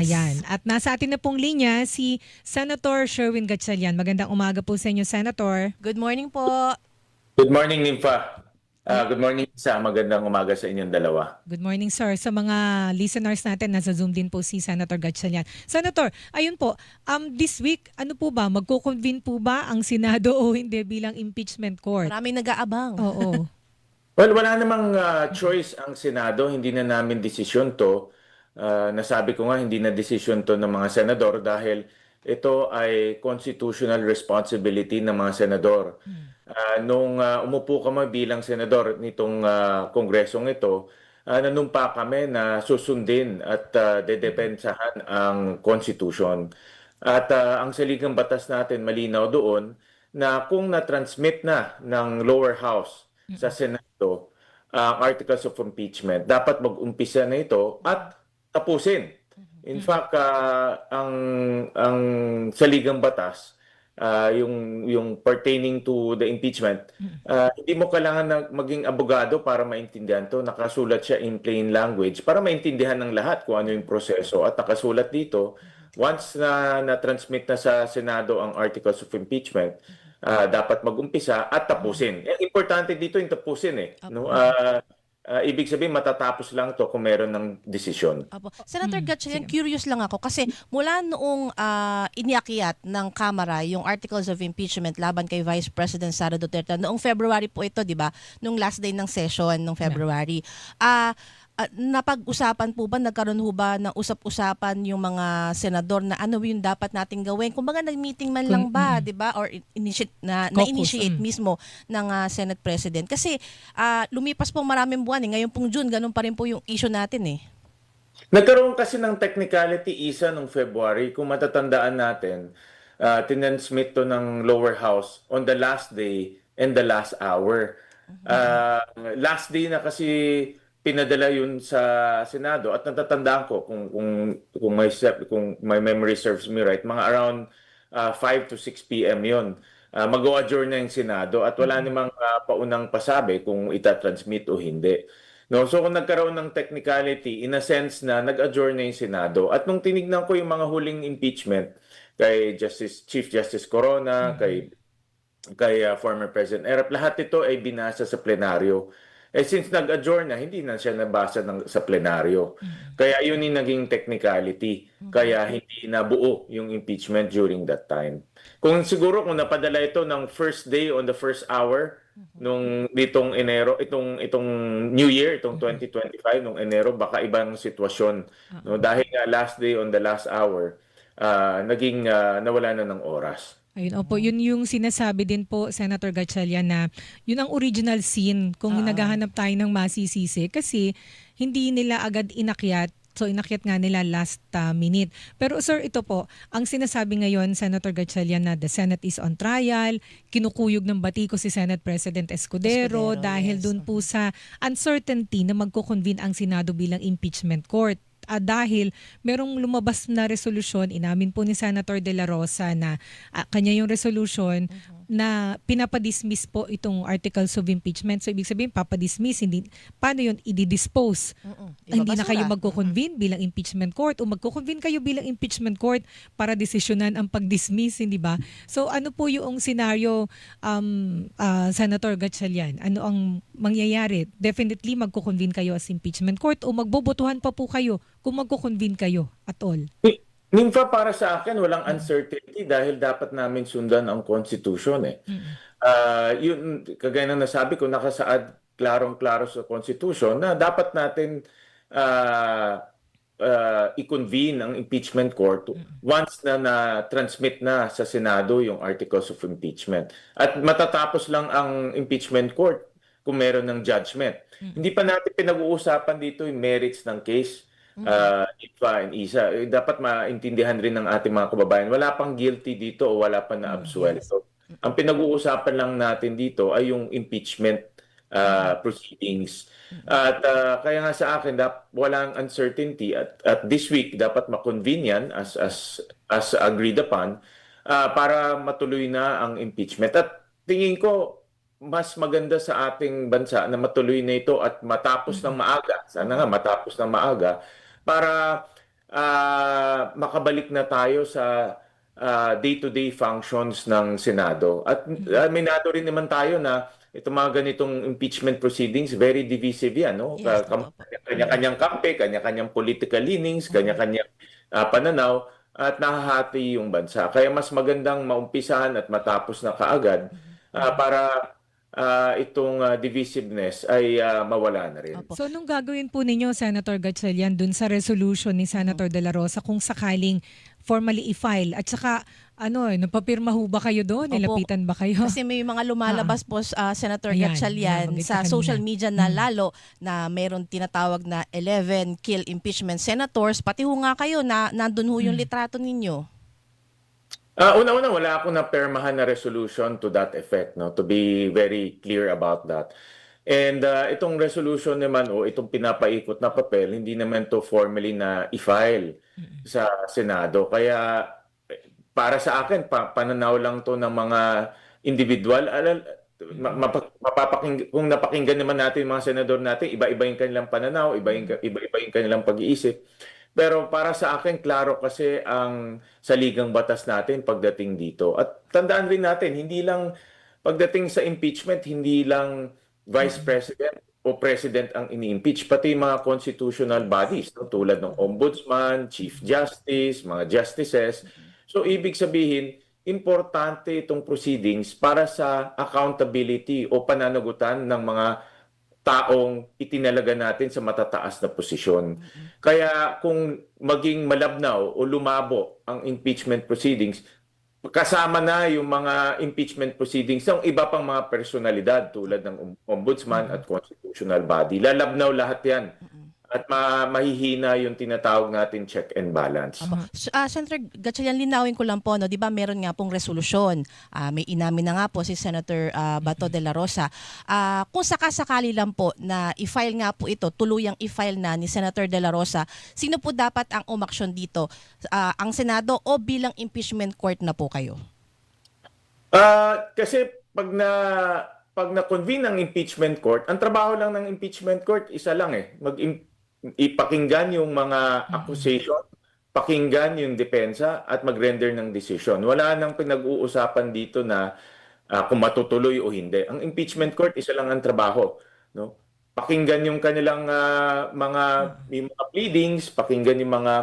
Ayan. At nasa atin na pong linya si Senator Sherwin Gatchalian. Magandang umaga po sa inyo, Senator. Good morning po. Good morning, Nympha. Ah, good morning sa magandang umaga sa inyong dalawa. Good morning, sir. Sa mga listeners natin, nasa Zoom din po si Senator Gatchalian. Senator, ayun po, um, this week, ano po ba, magko-convene po ba ang Senado o hindi bilang impeachment court? Maraming nag-aabang. Oo. Well, wala namang ah, choice ang Senado. Hindi na namin desisyon to. Ah, nasabi ko nga, hindi na desisyon to ng mga senador dahil ito ay constitutional responsibility ng mga senador. Ah, nung ah, umupo kami bilang senador nitong ah, kongresong ito, ah, nanumpa kami na susundin at ah, dedepensahan ang constitution. At ah, ang saligang batas natin malinaw doon na kung na-transmit na ng lower house sa Senado ang articles of impeachment, dapat mag-umpisa na ito at tapusin. In fact, ah, ang ang saligang batas ah, yung yung pertaining to the impeachment, ah, hindi mo kailangan na maging abogado para maintindihan to. Nakasulat siya in plain language para maintindihan ng lahat kung ano yung proseso at nakasulat dito once na na-transmit na sa Senado ang articles of impeachment, ah, dapat mag-umpisa at tapusin. Eh, importante dito yung tapusin eh, no? Ah, ah, ibig sabihin matatapos lang to kung meron ng desisyon. Apo. Senator Hmm, Gatchalian, curious lang ako kasi mula noong ah, iniakyat ng Kamara yung articles of impeachment laban kay Vice President Sara Duterte, noong February po ito, di ba? Noong last day ng session ng February. Ah, ah, napag-usapan po ba, nagkaroon ho ba ng usap-usapan yung mga senador na ano yung dapat nating gawin? Kung baga nag-meeting man lang ba, di ba? Or initiate, na, Caucus, na-initiate mm. mismo ng ah, Senate President. Kasi ah, lumipas pong maraming buwan eh. Ngayon pong June, ganun pa rin po yung issue natin eh. Nagkaroon kasi ng technicality isa nung February. Kung matatandaan natin, uh, tinansmit to ng lower house on the last day and the last hour. Uh, last day na kasi pinadala yun sa Senado at natatandaan ko kung kung kung may kung my memory serves me right mga around uh, 5 to 6 PM yon uh, mag-o-adjourn na yung Senado at wala namang uh, paunang pasabi kung itatransmit o hindi. No, so kung nagkaroon ng technicality, in a sense na nag-adjourn na yung Senado. At nung tinignan ko yung mga huling impeachment kay Justice Chief Justice Corona, kay kay uh, former President Erap, lahat ito ay binasa sa plenaryo. Eh since nag-adjourn na, hindi na siya nabasa ng, sa plenaryo. Kaya yun yung naging technicality. Kaya hindi nabuo yung impeachment during that time. Kung siguro kung napadala ito ng first day on the first hour nung ditong Enero, itong itong New Year, itong 2025 nung Enero, baka ibang sitwasyon. No dahil nga last day on the last hour, ah, naging ah, nawala na ng oras. Ayun, opo, yun yung sinasabi din po, Senator Gatchalian, na yun ang original scene kung naghahanap tayo ng masisisi kasi hindi nila agad inakyat So inakyat nga nila last uh, minute. Pero sir, ito po, ang sinasabi ngayon, Senator Gatchalian, na the Senate is on trial, kinukuyog ng batiko si Senate President Escudero, Escudero, dahil yes. dun po sa uncertainty na magko-convene ang Senado bilang impeachment court. Ah, dahil merong lumabas na resolusyon, inamin po ni Senator De La Rosa na ah, kanya yung resolution na pinapadismiss po itong articles of impeachment. So ibig sabihin, papadismiss, hindi, paano yun, i-dispose? Mm-mm. Hindi na kayo magko-convene bilang impeachment court o magko-convene kayo bilang impeachment court para desisyonan ang pag-dismiss, hindi ba? So ano po yung scenario, um, ah, Senator Gatchalian? Ano ang mangyayari? Definitely magko-convene kayo as impeachment court o magbobotohan pa po kayo kung magko-convene kayo at all? Ni- Nimfa para sa akin walang uncertainty dahil dapat namin sundan ang constitution eh. Ah, yun kagaya ng nasabi ko nakasaad klarong-klaro sa constitution na dapat natin ah, ah, i-convene ang impeachment court once na na-transmit na sa Senado yung articles of impeachment. At matatapos lang ang impeachment court kung meron ng judgment. Hindi pa natin pinag-uusapan dito yung merits ng case uh, Ifa and Isa, eh, dapat maintindihan rin ng ating mga kababayan, wala pang guilty dito o wala pa na absuelto. Ang pinag-uusapan lang natin dito ay yung impeachment uh, proceedings. At uh, kaya nga sa akin, dap, walang uncertainty. At, at this week dapat makonvene yan as, as, as agreed upon uh, para matuloy na ang impeachment. At tingin ko, mas maganda sa ating bansa na matuloy na ito at matapos ng maaga. Sana nga matapos ng maaga para ah, makabalik na tayo sa ah, day-to-day functions ng Senado. At Mm-hmm. aminado rin naman tayo na itong mga ganitong impeachment proceedings, very divisive yan. No? Yes. Kanya-kanyang kampe, kanya-kanyang political leanings, kanya-kanyang ah, pananaw, at nahahati yung bansa. Kaya mas magandang maumpisahan at matapos na kaagad ah, para ah, itong ah, divisiveness ay ah, mawala na rin. Opo. So, anong gagawin po ninyo, Senator Gatchalian, dun sa resolution ni Senator De La Rosa kung sakaling formally i-file? At saka, ano, eh, napapirma ho ba kayo doon? Nilapitan ba kayo? Kasi may mga lumalabas po, ah, Senator Ayan, Gatchalian, sa kanina. social media na Mm. lalo na mayroon tinatawag na 11 kill impeachment senators. Pati ho nga kayo na nandun ho yung Mm. litrato ninyo. Ah, una-una, wala akong napermahan na resolution to that effect, no? To be very clear about that. And ah, itong resolution naman o itong pinapaikot na papel, hindi naman to formally na i-file sa Senado. Kaya para sa akin, pa- pananaw lang to ng mga individual. Alal, ma- mapa- mapapaking, kung napakinggan naman natin mga senador natin, iba-iba yung kanilang pananaw, iba-iba yung kanilang pag-iisip. Pero para sa akin, klaro kasi ang saligang batas natin pagdating dito. At tandaan rin natin, hindi lang pagdating sa impeachment, hindi lang Vice President o President ang ini-impeach, pati mga constitutional bodies, no? tulad ng Ombudsman, Chief Justice, mga justices. So ibig sabihin, importante itong proceedings para sa accountability o pananagutan ng mga taong itinalaga natin sa matataas na posisyon. Kaya kung maging malabnaw o lumabo ang impeachment proceedings, kasama na yung mga impeachment proceedings ng iba pang mga personalidad tulad ng om- ombudsman at constitutional body. Lalabnaw lahat yan. At ma- mahihina yung tinatawag natin check and balance. Apo. Ah, Senator Gatchalian, linawin ko lang po, no, 'di ba meron nga pong resolusyon. Ah, may inamin na nga po si Senator ah, Bato de la Rosa. Ah, kung sakasakali lang po na i-file nga po ito, tuluyang i-file na ni Senator de la Rosa, sino po dapat ang umaksyon dito? Ah, ang Senado o bilang impeachment court na po kayo? Ah, kasi pag na pag na-convene ang impeachment court, ang trabaho lang ng impeachment court isa lang eh, mag ipakinggan yung mga accusation, pakinggan yung depensa at mag-render ng decision. Wala nang pinag-uusapan dito na ah, kung matutuloy o hindi. Ang impeachment court isa lang ang trabaho, no? Pakinggan yung kanilang ah, mga yung mga pleadings, pakinggan yung mga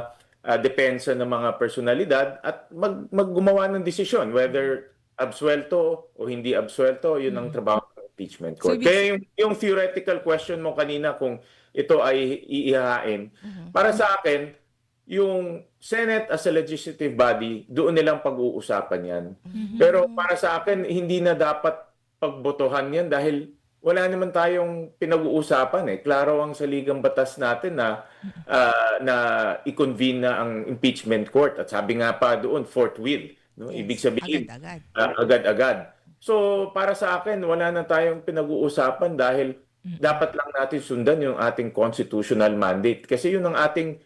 ah, depensa ng mga personalidad at mag maggumawa ng desisyon whether absuelto o hindi absuelto, yun ang trabaho ng impeachment court. Kaya yung, yung theoretical question mo kanina kung ito ay iihain, para sa akin, yung Senate as a legislative body, doon nilang pag-uusapan yan. Pero para sa akin, hindi na dapat pagbotohan yan dahil wala naman tayong pinag-uusapan eh. Klaro ang saligang batas natin na ah, na i-convene na ang impeachment court at sabi nga pa doon forthwith, no? Ibig sabihin Agad-agad. ah, agad-agad. So para sa akin wala na tayong pinag-uusapan dahil dapat lang natin sundan yung ating constitutional mandate kasi yun ang ating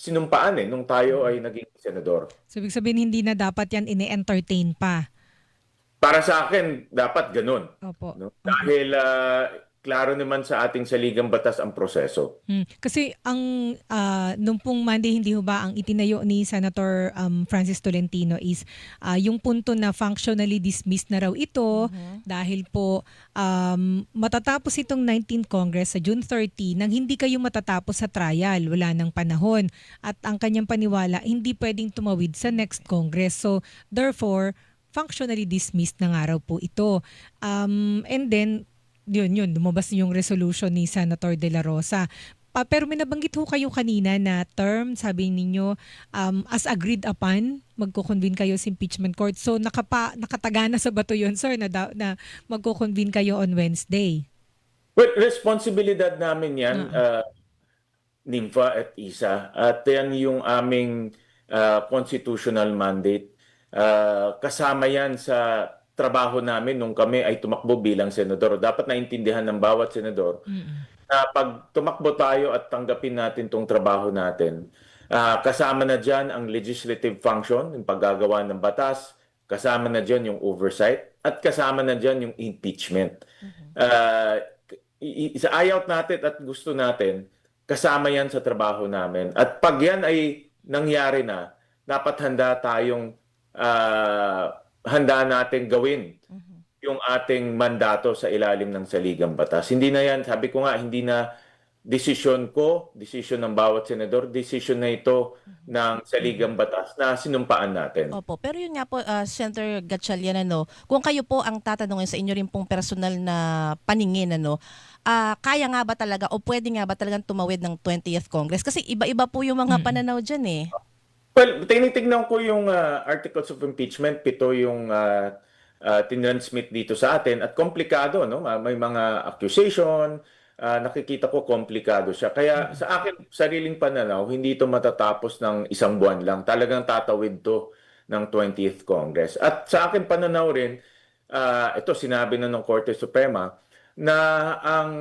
sinumpaan eh nung tayo ay naging senador. So, ibig sabihin, hindi na dapat yan ini-entertain pa. Para sa akin dapat ganun, Opo. no? Dahil ah, klaro naman sa ating saligang batas ang proseso. Hmm. Kasi ang ah, nung pong Monday hindi ho ba ang itinayo ni Senator um, Francis Tolentino is ah, yung punto na functionally dismissed na raw ito dahil po um, matatapos itong 19th Congress sa June 30 nang hindi kayo matatapos sa trial, wala nang panahon at ang kanyang paniwala hindi pwedeng tumawid sa next Congress. So therefore functionally dismissed na nga raw po ito. Um, and then yun, yun, lumabas yung resolution ni Senator De La Rosa. Pa, pero may nabanggit ho kayo kanina na term, sabi ninyo, um, as agreed upon, magko-convene kayo sa impeachment court. So nakapa, nakatagana sa bato yun, sir, na, da- na magko-convene kayo on Wednesday. Well, responsibilidad namin yan, uh, Nympha at Isa. At yan yung aming uh, constitutional mandate. Uh, kasama yan sa trabaho namin nung kami ay tumakbo bilang senador. Dapat naintindihan ng bawat senador na pag tumakbo tayo at tanggapin natin tong trabaho natin, ah, kasama na dyan ang legislative function, yung paggagawa ng batas, kasama na dyan yung oversight, at kasama na dyan yung impeachment. Ah, i- i- sa ayaw natin at gusto natin, kasama yan sa trabaho namin. At pag yan ay nangyari na, dapat handa tayong ah, handa natin gawin yung ating mandato sa ilalim ng saligang batas. Hindi na yan, sabi ko nga, hindi na desisyon ko, desisyon ng bawat senador, desisyon na ito ng saligang batas na sinumpaan natin. Opo, pero yun nga po, uh, Senator Gatchalian, ano, kung kayo po ang tatanungin sa inyo rin pong personal na paningin, ano, ah, kaya nga ba talaga o pwede nga ba talagang tumawid ng 20th Congress? Kasi iba-iba po yung mga pananaw dyan eh. Well, tinitignan ko yung ah, articles of impeachment, pito yung uh, tinransmit dito sa atin at komplikado, no? May mga accusation, ah, nakikita ko komplikado siya. Kaya sa akin, sariling pananaw, hindi ito matatapos ng isang buwan lang. Talagang tatawid to ng 20th Congress. At sa akin pananaw rin, ah, ito sinabi na ng Korte Suprema, na ang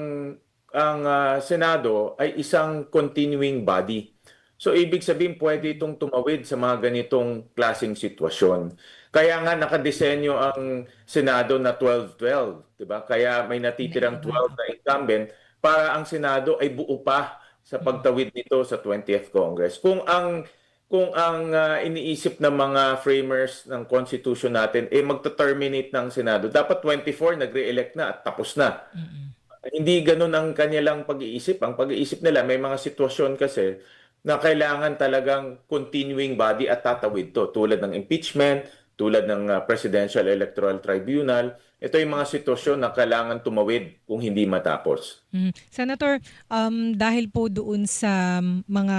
ang ah, Senado ay isang continuing body. So ibig sabihin pwede itong tumawid sa mga ganitong klasing sitwasyon. Kaya nga nakadesenyo ang Senado na 12-12, 'di ba? Kaya may natitirang 12 na incumbent para ang Senado ay buo pa sa pagtawid nito sa 20th Congress. Kung ang kung ang ah, iniisip ng mga framers ng constitution natin eh magta-terminate ng Senado, dapat 24 nagre-elect na at tapos na. Hindi ganun ang kanilang pag-iisip. Ang pag-iisip nila, may mga sitwasyon kasi na kailangan talagang continuing body at tatawid to. Tulad ng impeachment, tulad ng uh, Presidential Electoral Tribunal. Ito yung mga sitwasyon na kailangan tumawid kung hindi matapos. Mm. Senator, um, dahil po doon sa mga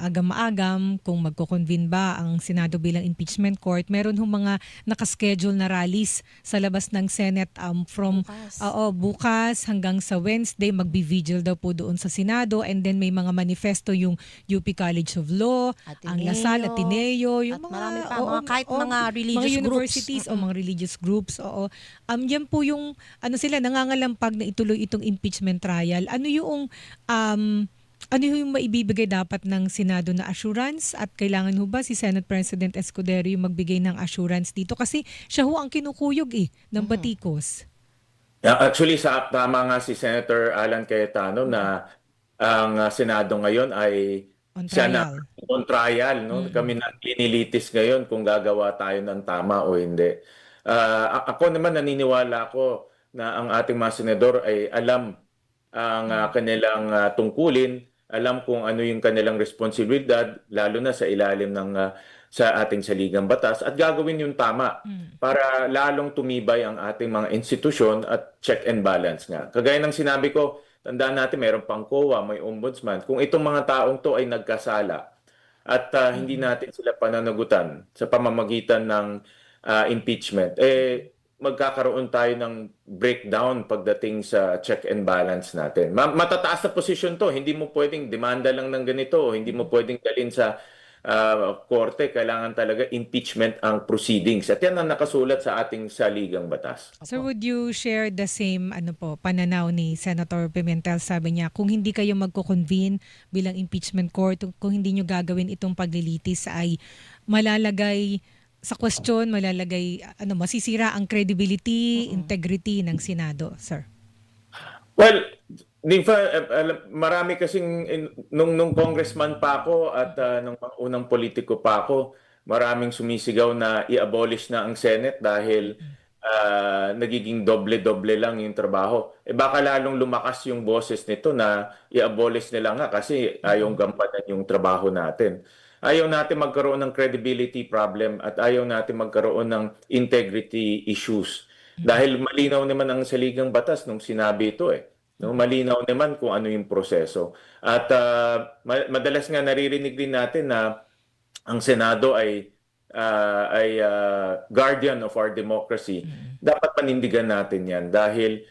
agam-agam kung magko-convene ba ang Senado bilang impeachment court, meron hong mga nakaschedule na rallies sa labas ng Senate um, from Bukas. Oo, bukas hanggang sa Wednesday magbi-vigil daw po doon sa Senado and then may mga manifesto yung UP College of Law, ang Ateneo, Lasal, Ateneo, yung at mga, marami pa, oo, mga kahit oo, mga religious mga groups. universities o mga religious groups, oo. Um, yan po yung, ano sila, nangangalampag na ituloy itong impeachment trial. Ano yung, um, ano yung maibibigay dapat ng Senado na assurance at kailangan ho ba si Senate President Escudero yung magbigay ng assurance dito? Kasi siya ho ang kinukuyog eh, ng batikos. Yeah, actually, sa tama nga si Senator Alan Cayetano na ang uh, Senado ngayon ay On siya na trial. on trial. No? Kami na linilitis ngayon kung gagawa tayo ng tama o hindi. A- ako naman naniniwala ako na ang ating mga senador ay alam ang ah, kanilang ah, tungkulin, alam kung ano yung kanilang responsibilidad, lalo na sa ilalim ng ah, sa ating saligang batas at gagawin yung tama para lalong tumibay ang ating mga institusyon at check and balance nga. Kagaya ng sinabi ko, tandaan natin mayroon pang COA, may ombudsman. Kung itong mga taong to ay nagkasala at ah, hindi natin sila pananagutan sa pamamagitan ng ah, impeachment, eh magkakaroon tayo ng breakdown pagdating sa check and balance natin. Ma- matataas na posisyon to, hindi mo pwedeng demanda lang ng ganito, hindi mo pwedeng dalhin sa ah, korte, kailangan talaga impeachment ang proceedings. At yan ang nakasulat sa ating saligang batas. So would you share the same ano po pananaw ni Senator Pimentel sabi niya kung hindi kayo magko-convene bilang impeachment court kung hindi niyo gagawin itong paglilitis ay malalagay sa question malalagay ano masisira ang credibility, integrity ng Senado, sir. Well, di ba, eh, marami kasing in- nung nung congressman pa ako at ah, nung unang politiko pa ako, maraming sumisigaw na i-abolish na ang Senate dahil ah, nagiging doble-doble lang yung trabaho. Eh baka lalong lumakas yung boses nito na i-abolish nila nga kasi ayaw gampanan yung trabaho natin. Ayaw natin magkaroon ng credibility problem at ayaw natin magkaroon ng integrity issues. Dahil malinaw naman ang saligang batas nung sinabi ito eh. No, malinaw naman kung ano yung proseso. At ma- madalas nga naririnig din natin na ang Senado ay ah, ay ah, guardian of our democracy. Dapat panindigan natin 'yan dahil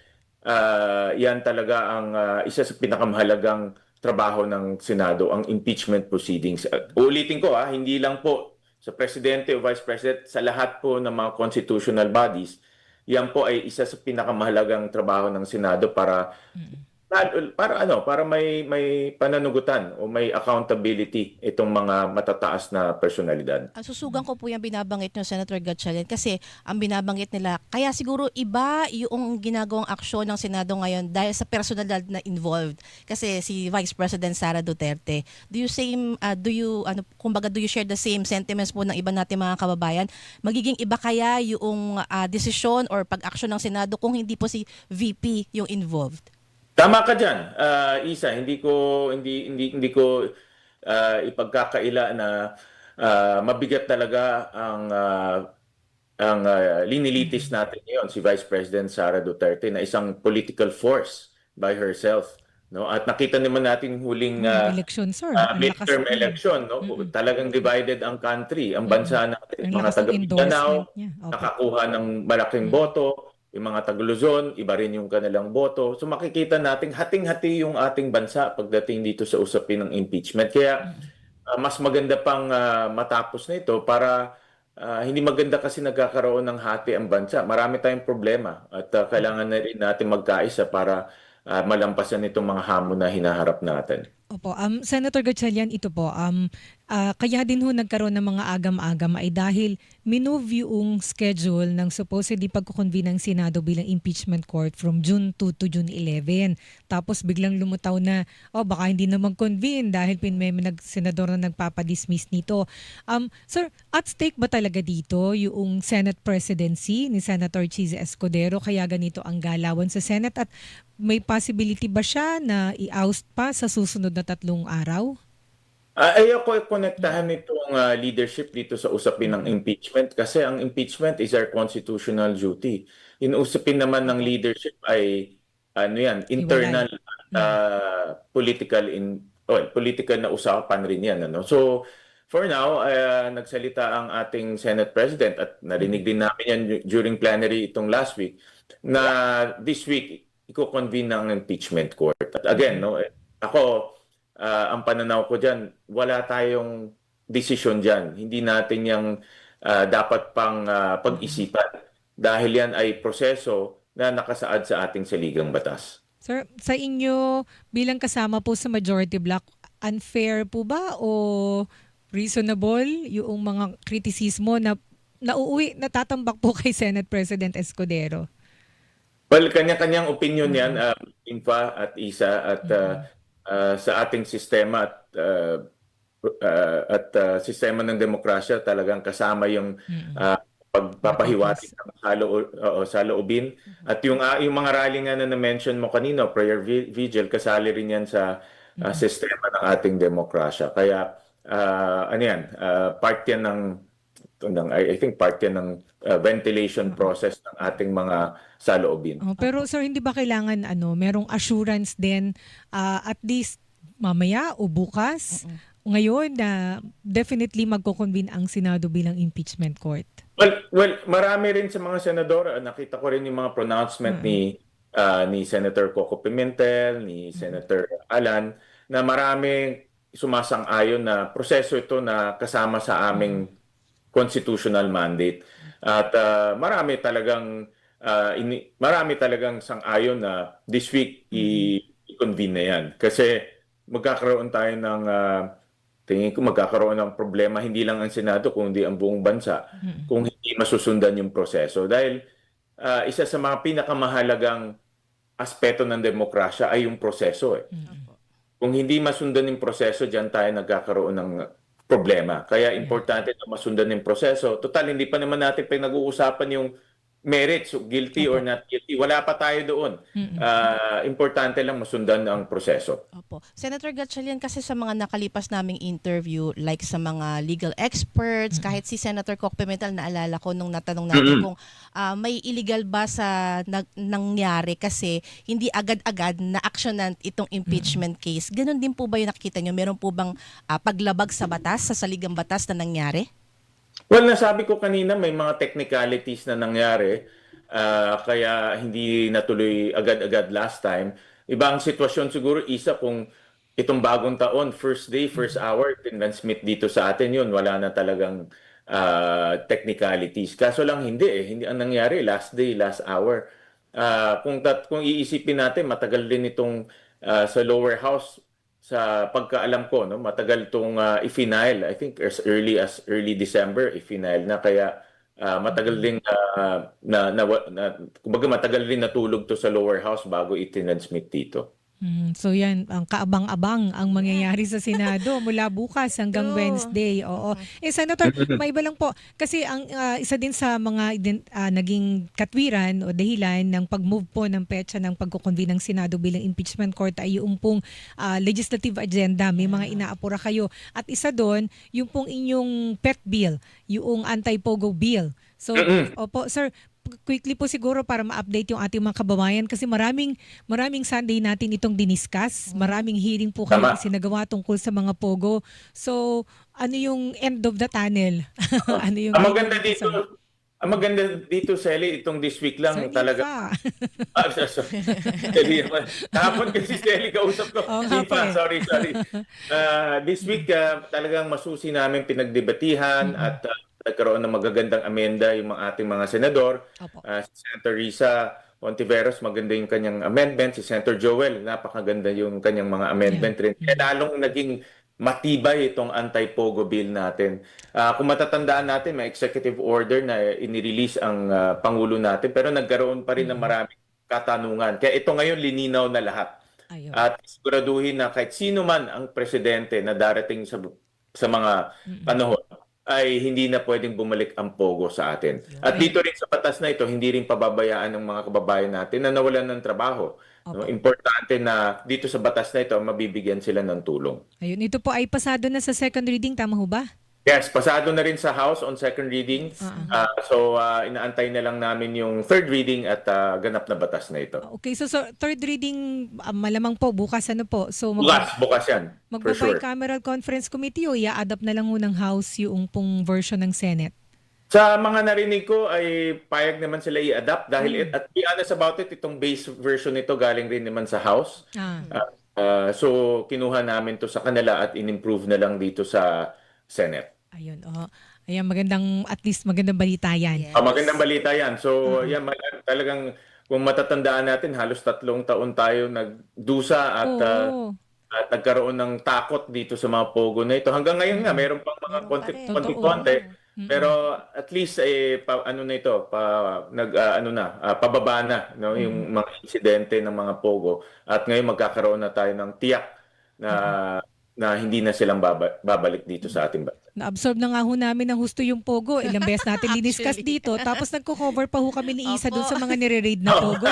ah, 'yan talaga ang ah, isa sa pinakamahalagang trabaho ng Senado, ang impeachment proceedings. At ulitin ko ah, hindi lang po sa presidente o vice president, sa lahat po ng mga constitutional bodies, yan po ay isa sa pinakamahalagang trabaho ng Senado para para ano, para may may pananagutan o may accountability itong mga matataas na personalidad. Ang susugan ko po yung binabanggit nyo, Senator Gatchalian, kasi ang binabanggit nila, kaya siguro iba yung ginagawang aksyon ng Senado ngayon dahil sa personalidad na involved. Kasi si Vice President Sara Duterte, do you same, uh, do you, ano, kumbaga, do you share the same sentiments po ng iba natin mga kababayan? Magiging iba kaya yung uh, desisyon or pag-aksyon ng Senado kung hindi po si VP yung involved? Tama ka diyan. Isa, hindi ko hindi hindi hindi ko ah, ipagkakaila na ah, mabigat talaga ang ah, ang ah, linilitis natin ngayon si Vice President Sara Duterte na isang political force by herself, no? At nakita naman natin huling ah, election, sir. lakas midterm election, no? Talagang divided ang country, ang bansa natin, Ang mga taga Mindanao, niya. Opo. nakakuha ng malaking boto, yung mga taga Luzon, iba rin yung kanilang boto. So makikita natin hating-hati yung ating bansa pagdating dito sa usapin ng impeachment. Kaya ah, mas maganda pang ah, matapos na ito para ah, hindi maganda kasi nagkakaroon ng hati ang bansa. Marami tayong problema at ah, kailangan na rin natin magkaisa para ah, malampasan itong mga hamon na hinaharap natin. Opo, um, Senator Gatchalian, ito po, um, ah, kaya din ho nagkaroon ng mga agam-agam ay dahil minove yung schedule ng supposedly pagkukonvene ng Senado bilang impeachment court from June 2 to June 11. Tapos biglang lumutaw na, oh baka hindi na mag-convene dahil pin may nag senador na nagpapadismiss nito. Um, sir, at stake ba talaga dito yung Senate presidency ni Senator Cheese Escudero kaya ganito ang galawan sa Senate at may possibility ba siya na i-oust pa sa susunod na tatlong araw? Ah, ayoko konektahan itong ah, leadership dito sa usapin ng impeachment kasi ang impeachment is our constitutional duty. Yung usapin naman ng leadership ay ano yan, internal ah, political in well, political na usapan rin yan ano. So for now, ah, nagsalita ang ating Senate President at narinig din namin yan during plenary itong last week na this week iko-convene ng impeachment court. At again, no, eh, ako Ah, ang pananaw ko diyan, wala tayong desisyon diyan. Hindi natin yang ah, dapat pang ah, pag-isipan dahil yan ay proseso na nakasaad sa ating saligang batas. Sir, sa inyo bilang kasama po sa majority block, unfair po ba o reasonable yung mga kritisismo na nauuwi, natatambak po kay Senate President Escudero? Well, kanya-kanyang opinion yan, uh, Infa at Isa at ah, ah, sa ating sistema at ah, ah, at ah, sistema ng demokrasya talagang kasama yung ah, pagpapahiwatig ng halo oo, sa loobin. At yung ah, yung mga rally nga na na-mention mo kanina prayer vi- vigil kasali rin yan sa ah, sistema ng ating demokrasya. Kaya ah, ano yan ah, part yan ng ng I, I think part yan ng ah, ventilation process ng ating mga saloobin. Oh, pero sir, hindi ba kailangan ano, merong assurance din ah, at least mamaya o bukas ngayon na definitely magko-convene ang Senado bilang impeachment court? Well, well, marami rin sa mga senador, ah, nakita ko rin yung mga pronouncement ni ah, ni Senator Coco Pimentel, ni Senator Alan na marami sumasang-ayon na proseso ito na kasama sa aming constitutional mandate. At ah, marami talagang ah, ini, marami talagang sang-ayon na this week i- i-convene na 'yan. Kasi magkakaroon tayo ng ah, tingin ko magkakaroon ng problema hindi lang ang Senado kundi ang buong bansa kung hindi masusundan yung proseso. Dahil ah, isa sa mga pinakamahalagang aspeto ng demokrasya ay yung proseso eh. Kung hindi masundan yung proseso, diyan tayo nagkakaroon ng problema. Kaya importante na masundan yung proseso. Total, hindi pa naman natin pinag-uusapan yung merits, so guilty or not guilty. Wala pa tayo doon. Ah, importante lang masundan ang proseso. Opo. Senator Gatchalian, kasi sa mga nakalipas naming interview, like sa mga legal experts, kahit si Senator Coc Pimentel, naalala ko nung natanong natin Mm-mm. kung ah, may illegal ba sa nag- nangyari kasi hindi agad-agad na aksyonan itong impeachment case. Ganon din po ba yung nakikita nyo? Meron po bang ah, paglabag sa batas, sa saligang batas na nangyari? Well, nasabi ko kanina may mga technicalities na nangyari ah, kaya hindi natuloy agad-agad last time. Ibang sitwasyon siguro isa kung itong bagong taon, first day, first hour, transmit dito sa atin yun. Wala na talagang ah, technicalities. Kaso lang hindi eh. Hindi ang nangyari last day, last hour. ah, kung tat, kung iisipin natin matagal din itong ah, sa lower house sa pagkaalam ko no? Matagal itong uh, i-final I think as early as early December i-final na. Kaya ah, matagal din ah, na, na, na, kumbaga matagal din natulog to sa lower house bago i-transmit dito. Mm, so yan, ang kaabang-abang ang mangyayari sa Senado mula bukas hanggang True. Wednesday. Oo. Eh Senator, may iba lang po kasi ang ah, isa din sa mga ident- ah, naging katwiran o dahilan ng pag-move po ng petsa ng pagkukonvene ng Senado bilang impeachment court ay yung pong ah, legislative agenda. May mga inaapura kayo. At isa doon, yung pong inyong pet bill, yung anti-pogo bill. So, opo, sir, quickly po siguro para ma-update yung ating mga kababayan kasi maraming maraming Sunday natin itong diniscuss. Maraming hearing po kayo Tama. sinagawa tungkol sa mga pogo. So, ano yung end of the tunnel? ano yung Ang maganda dito, ang maganda dito, Sally, itong this week lang Sir talaga. Ah, so, so, Sally naman. Kahapon kasi Sally kausap ko. Nga Ipa, eh. sorry, sorry. Ah, this week, ah, talagang masusi namin pinagdebatihan at ah, nagkaroon ng magagandang amenda yung mga ating mga senador. Opo. Ah, si Senator Risa Ontiveros, maganda yung kanyang amendment. Si Senator Joel, napakaganda yung kanyang mga amendment rin. Kaya lalong naging matibay itong anti-POGO bill natin. Ah, kung matatandaan natin, may executive order na inirelease ang ah, Pangulo natin, pero nagkaroon pa rin ng maraming katanungan. Kaya ito ngayon lininaw na lahat. Ayun. At siguraduhin na kahit sino man ang presidente na darating sa sa mga panahon ay hindi na pwedeng bumalik ang pogo sa atin. At dito rin sa batas na ito, hindi rin pababayaan ng mga kababayan natin na nawalan ng trabaho. No, importante na dito sa batas na ito, mabibigyan sila ng tulong. Ayun, ito po ay pasado na sa second reading, tama ho ba? Yes, pasado na rin sa House on second reading. Ah, so, ah, inaantay na lang namin yung third reading at ah, ganap na batas na ito. Okay, so, so third reading ah, malamang po bukas ano po. So mag- Bukas, bukas yan. For sure. conference committee o i-adapt na lang ho ng House yung pong version ng Senate. Sa mga narinig ko ay payag naman sila i-adapt dahil it, at be honest about it, itong base version nito galing rin naman sa House. Ah. Ah, ah, so kinuha namin to sa kanila at in-improve na lang dito sa Senate. Ayun, oh. Ayan, magandang, at least magandang balita yan. Yes. Ah, magandang balita yan. So yan ma- talagang kung matatandaan natin halos tatlong taon tayo nagdusa at Oo. at nagkaroon ng takot dito sa mga pogo na ito. Hanggang ngayon nga meron pang mga Meron pa konti rin. konti Totoo. konti. Pero at least eh pa, ano na ito, pa nag ah, ano na, ah, pababa na no yung mga insidente ng mga pogo at ngayon magkakaroon na tayo ng tiyak na na hindi na silang baba- babalik dito sa ating bansa. Na-absorb na nga ho namin ng husto yung Pogo. Ilang beses natin diniscuss Actually. dito. Tapos nagko-cover pa ho kami ni Isa doon sa mga nire-raid na Pogo.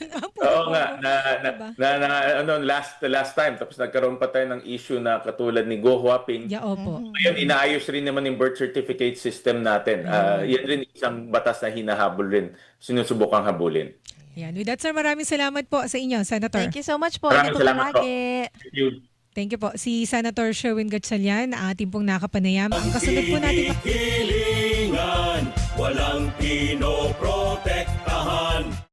Oo nga na na, Diba? na, na ano last last time tapos nagkaroon pa tayo ng issue na katulad ni Go Huaping. Yeah, opo. Ngayon, inaayos rin naman yung birth certificate system natin. Ah, yan rin isang batas na hinahabol rin, sinusubukang habulin. Yan. With that, sir, maraming salamat po sa inyo, Senator. Thank you so much po. Maraming po salamat po. Thank you. Thank you po. Si Senator Sherwin Gatchalian, ating pong nakapanayam. Ang kasunod po natin Hilingan, walang pinoprote